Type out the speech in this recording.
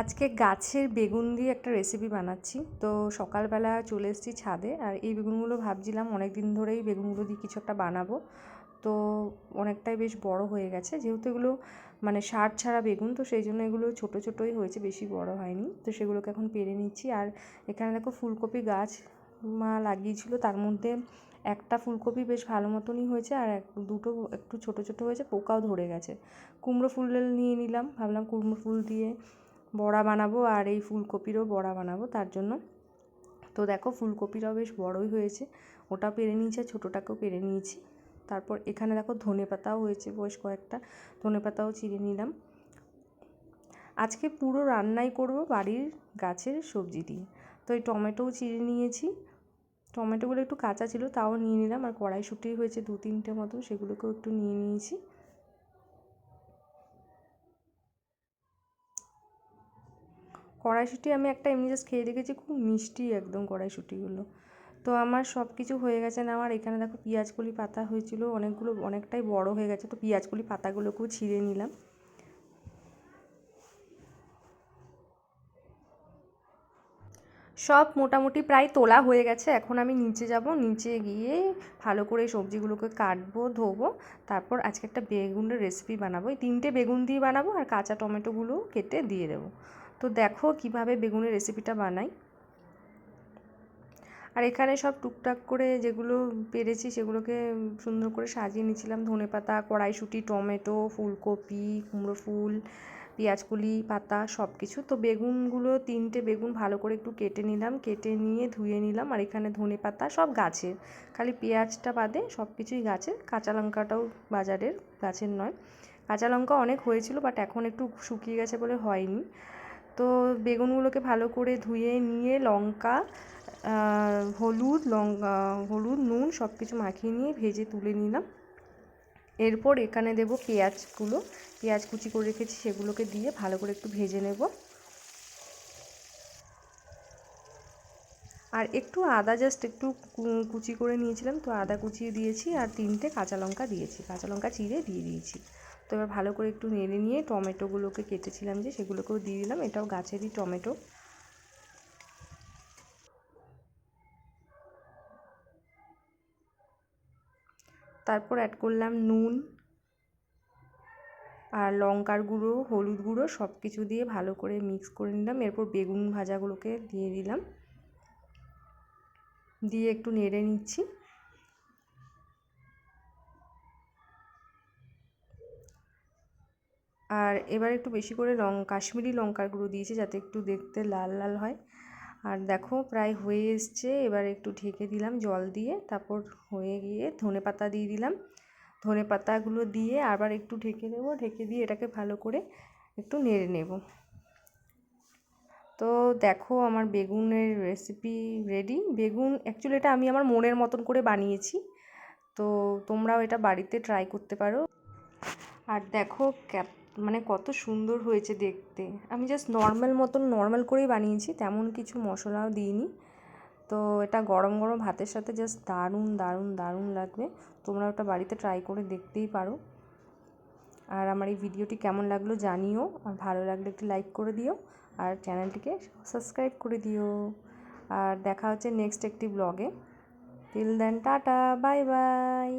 আজকে গাছের বেগুন দিয়ে একটা রেসিপি বানাচ্ছি। তো সকালবেলা চলে এসেছি ছাদে আর এই বেগুনগুলো ভাবছিলাম অনেক দিন ধরেই বেগুনগুলো দিয়ে কিছু একটা বানাবো। তো অনেকটাই বেশ বড় হয়ে গেছে। যেহেতু এগুলো মানে সার ছাড়া বেগুন, তো সেই জন্য এগুলো ছোটো ছোটোই হয়েছে, বেশি বড় হয়নি। তো সেগুলোকে এখন পেরে নিচ্ছি। আর এখানে দেখো ফুলকপি গাছ মা লাগিয়েছিল। তার মধ্যে একটা ফুলকপি বেশ ভালো মতনই হয়েছে আর এক, দুটো একটু ছোট ছোট হয়েছে, পোকাও ধরে গেছে। কুমড়ো ফুল নিয়ে নিলাম, ভাবলাম কুমড়ো ফুল দিয়ে বড়া বানাবো আর এই ফুলকপিরও বড়া বানাবো তার জন্য। তো দেখো ফুলকপিটাও বেশ বড়ই হয়েছে। ওটা পেরে নিয়েছি আর ছোটোটাকেও পেরে নিয়েছি। তারপর এখানে দেখো ধনে পাতাও হয়েছে বেশ কয়েকটা। ধনে পাতাও চিড়ে নিলাম। আজকে পুরো রান্নাই করব বাড়ির গাছের সবজি দিয়ে। তো এই টমেটোও চিড়ে নিয়েছি। টমেটোগুলো একটু কাঁচা ছিল, তাও নিয়ে নিলাম। আর কড়াইশুঁটি হয়েছে দু তিনটে মতো সেগুলোকেও একটু নিয়ে নিয়েছি। কড়াইশুঁটি আমি একটা এমনি জাস্ট খেয়ে দেখেছি, খুব মিষ্টি একদম কড়াইশুঁটিগুলো। তো আমার সব কিছু হয়ে গেছে না, আমার এখানে দেখো পেঁয়াজকলি পাতা হয়েছিল, অনেকগুলো, অনেকটাই বড় হয়ে গেছে, তো পেঁয়াজকলি পাতাগুলোকেও ছিঁড়ে নিলাম। সব মোটামুটি প্রায় তোলা হয়ে গেছে, এখন আমি নিচে যাব, নিচে গিয়ে ভালো করে সবজিগুলোকে কাটবো, ধোবো, তারপর আজকে একটা বেগুনের রেসিপি বানাবো। এই তিনটে বেগুন দিয়ে বানাবো আর কাঁচা টমেটোগুলো কেটে দিয়ে দেবো। তো দেখো কীভাবে বেগুনের রেসিপিটা বানাই। আর এখানে সব টুকটাক করে যেগুলো পেরেছি সেগুলোকে সুন্দর করে সাজিয়ে নিয়েছিলাম। ধনে পাতা, কড়াইশুঁটি, টমেটো, ফুলকপি, কুমড়ো ফুল পেঁয়াজকলি পাতা সব কিছু তো বেগুনগুলো তিনটে বেগুন ভালো করে একটু কেটে নিলাম, কেটে নিয়ে ধুয়ে নিলাম। আর এখানে ধনে পাতা সব গাছের, খালি পেঁয়াজটা বাদে সব কিছুই গাছের। কাঁচা লঙ্কাটাও বাজারের, গাছের নয়। কাঁচা লঙ্কা অনেক হয়েছিল বাট এখন একটু শুকিয়ে গেছে বলে হয়নি। তো বেগুনগুলোকে ভালো করে ধুয়ে নিয়ে লঙ্কা হলুদ লঙ্কা হলুদ, নুন সব কিছু মাখিয়ে নিয়ে ভেজে তুলে নিলাম। এরপর এখানে দেব পেঁয়াজগুলো। পেঁয়াজ কুচি করে রেখেছি, সেগুলোকে দিয়ে ভালো করে একটু ভেজে নেব। আর একটু আদা জাস্ট একটু কুচি করে নিয়েছিলাম, তো আদা কুচিয়ে দিয়েছি আর তিনটে কাঁচা লঙ্কা দিয়েছি। কাঁচা লঙ্কা চিড়ে দিয়ে দিয়েছি। তো এবার ভালো করে একটু নেড়ে নিয়ে টমেটোগুলোকে কেটেছিলাম যে সেগুলোকেও দিয়ে দিলাম। এটাও গাছেরই টমেটো। তারপর অ্যাড করলাম নুন আর লঙ্কার গুঁড়ো, হলুদ গুঁড়ো সব কিছু দিয়ে ভালো করে মিক্স করে নিলাম। এরপর বেগুন ভাজাগুলোকে দিয়ে দিলাম। দিয়ে একটু নেড়ে নিচ্ছি। আর এবার একটু বেশি করে লং, কাশ্মীরি লঙ্কার গুঁড়ো দিয়েছি যাতে একটু দেখতে লাল লাল হয়। আর দেখো প্রায় হয়ে এসছে, এবার একটু ঢেকে দিলাম জল দিয়ে, তারপর হয়ে গিয়ে ধনে পাতা দিয়ে দিলাম। ধনে পাতাগুলো দিয়ে আবার একটু ঢেকে দেবো, ঢেকে দিয়ে এটাকে ভালো করে একটু নেড়ে নেব। তো দেখো আমার বেগুনের রেসিপি রেডি বেগুন অ্যাকচুয়ালি এটা আমি আমার মনের মতন করে বানিয়েছি, তো তোমরাও এটা বাড়িতে ট্রাই করতে পারো। আর দেখো মানে কত সুন্দর হয়েছে দেখতে। আমি জাস্ট নর্মাল মতন নর্মাল করেই বানিয়েছি, তেমন কিছু মশলাও দিইনি। তো এটা গরম গরম ভাতের সাথে জাস্ট দারুণ দারুণ দারুণ লাগবে। তোমরা ওটা বাড়িতে ট্রাই করে দেখতেই পারো। আর আমার এই ভিডিওটি কেমন লাগল জানিও, আর ভালো লাগলে একটি লাইক করে দিও, আর চ্যানেলটিকে সাবস্ক্রাইব করে দিও। আর দেখা হচ্ছে নেক্সট একটি ব্লগে till then tata bye bye